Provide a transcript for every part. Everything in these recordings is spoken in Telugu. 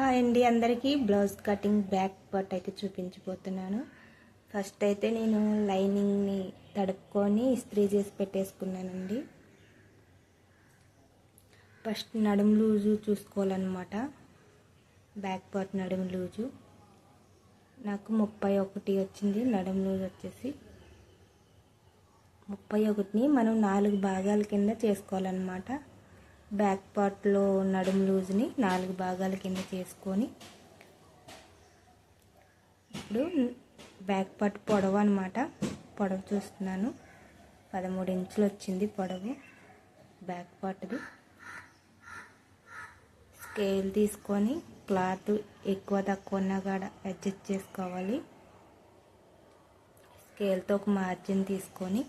హాయ్ అండి అందరికీ బ్లౌజ్ కటింగ్ బ్యాక్ పార్ట్ అయితే చూపించబోతున్నాను. ఫస్ట్ అయితే నేను లైనింగ్ని తడుపుకొని ఇస్త్రీ చేసి పెట్టేసుకున్నానండి. ఫస్ట్ నడుము లూజు చూసుకోవాలన్నమాట. బ్యాక్ పార్ట్ నడుము లూజు. నాకు ముప్పై ఒకటి వచ్చింది నడుము లూజ్ వచ్చేసి. ముప్పై ఒకటిని మనం నాలుగు భాగాల కింద చేసుకోవాలన్నమాట. బ్యాక్ పార్ట్లో నడుము లూజ్ని నాలుగు భాగాల కింద చేసుకొని ఇప్పుడు బ్యాక్ పార్ట్ పొడవు అనమాట పొడవు చూస్తున్నాను. పదమూడు ఇంచులు వచ్చింది పొడవు. బ్యాక్ పార్ట్ది స్కేల్ తీసుకొని క్లాత్ ఎక్కువ తక్కువ ఉన్నా కాడ అడ్జస్ట్ చేసుకోవాలి. స్కేల్తో ఒక మార్జిన్ తీసుకొని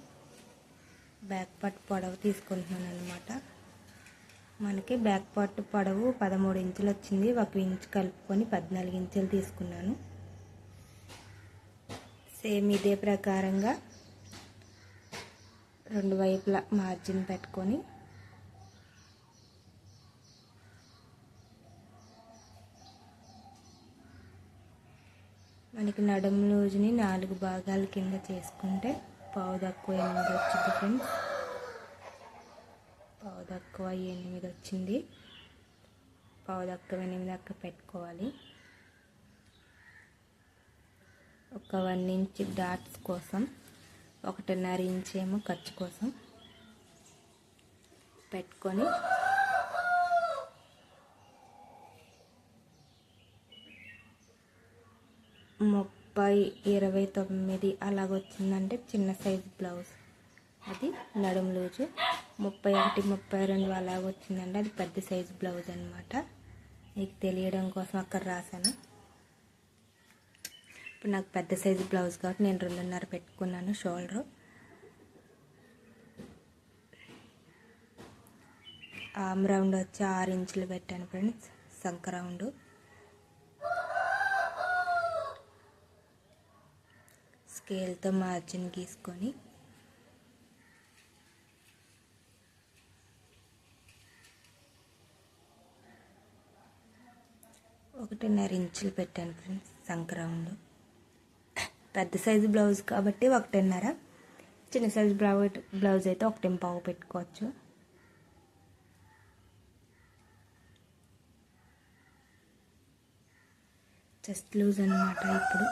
బ్యాక్ పార్ట్ పొడవు తీసుకుంటున్నాను అనమాట మనకి బ్యాక్ పార్ట్ పొడవు పదమూడు ఇంచులు వచ్చింది. ఒక ఇంచు కలుపుకొని పద్నాలుగు ఇంచులు తీసుకున్నాను. సేమ్ ఇదే ప్రకారంగా రెండు వైపులా మార్జిన్ పెట్టుకొని మనకి నడుము లూజుని నాలుగు భాగాల కింద చేసుకుంటే పావు తక్కువ ఎనిమిది వచ్చింది ఫ్రెండ్స్ పావు తక్కువ ఎనిమిది వచ్చింది పావు తక్కువ ఎనిమిది అక్క పెట్టుకోవాలి. ఒక వన్ ఇంచ్ డాట్స్ కోసం ఒకటిన్నర ఇంచ్ ఏమో ఖర్చు కోసం పెట్టుకొని ముప్పై ఇరవై తొమ్మిది అలాగొచ్చిందంటే చిన్న సైజ్ బ్లౌజ్. అది నడుం లూజు. ముప్పై ఒకటి ముప్పై రెండు అలాగ వచ్చిందంటే అది పెద్ద సైజు బ్లౌజ్ అనమాట మీకు తెలియడం కోసం అక్కడ రాశాను. ఇప్పుడు నాకు పెద్ద సైజు బ్లౌజ్ కాబట్టి నేను రెండున్నర పెట్టుకున్నాను షోల్డర్. ఆమ్ రౌండ్ వచ్చి ఆరు ఇంచులు పెట్టాను ఫ్రెండ్స్. సంక రౌండ్. స్కేల్తో మార్జిన్ గీసుకొని ఒకటిన్నర ఇంచులు పెట్టాను ఫ్రెండ్స్ సంక రౌండ్ పెద్ద సైజు బ్లౌజ్ కాబట్టి ఒకటిన్నర. చిన్న సైజు బ్లౌజ్ బ్లౌజ్ అయితే ఒకటి పావు పెట్టుకోవచ్చు. చెస్ట్ లూజ్ అనమాట ఇప్పుడు.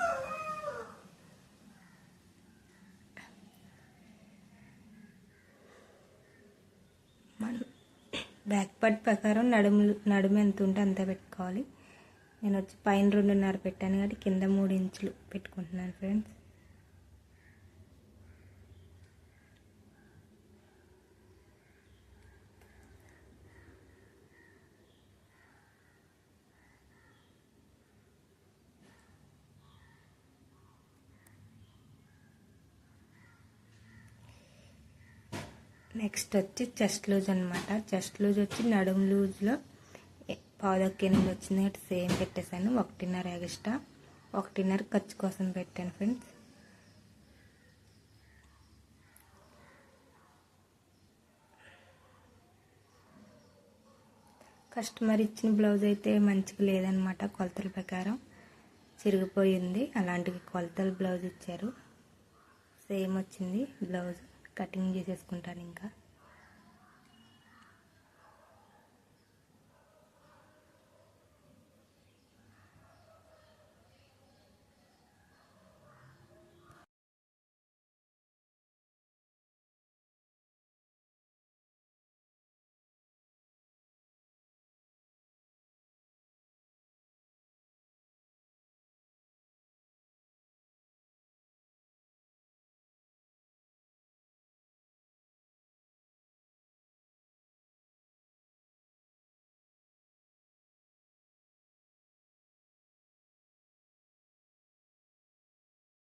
మనం బ్యాక్ పార్ట్ ప్రకారం నడుము నడుము ఎంత ఉంటే అంతే పెట్టుకోవాలి. నేను వచ్చి పైన రెండున్నర పెట్టాను కాబట్టి కింద మూడు ఇంచులు పెట్టుకుంటున్నాను ఫ్రెండ్స్. నెక్స్ట్ వచ్చి చెస్ట్ లూజ్ అనమాట చెస్ట్ లూజ్ వచ్చి నడుము లూజ్లో పావుదక్క ఎనిమిది వచ్చింది కాబట్టి సేమ్ పెట్టేశాను. ఒకటిన్నర ఎగస్ట్రా ఒకటిన్నర ఖర్చు కోసం పెట్టాను ఫ్రెండ్స్. కస్టమర్ ఇచ్చిన బ్లౌజ్ అయితే మంచిగా లేదనమాట కొలతల ప్రకారం చిరిగిపోయింది. అలాంటి కొలతల బ్లౌజ్ ఇచ్చారు. సేమ్ వచ్చింది బ్లౌజ్ కటింగ్ చేసేసుకుంటాను ఇంకా.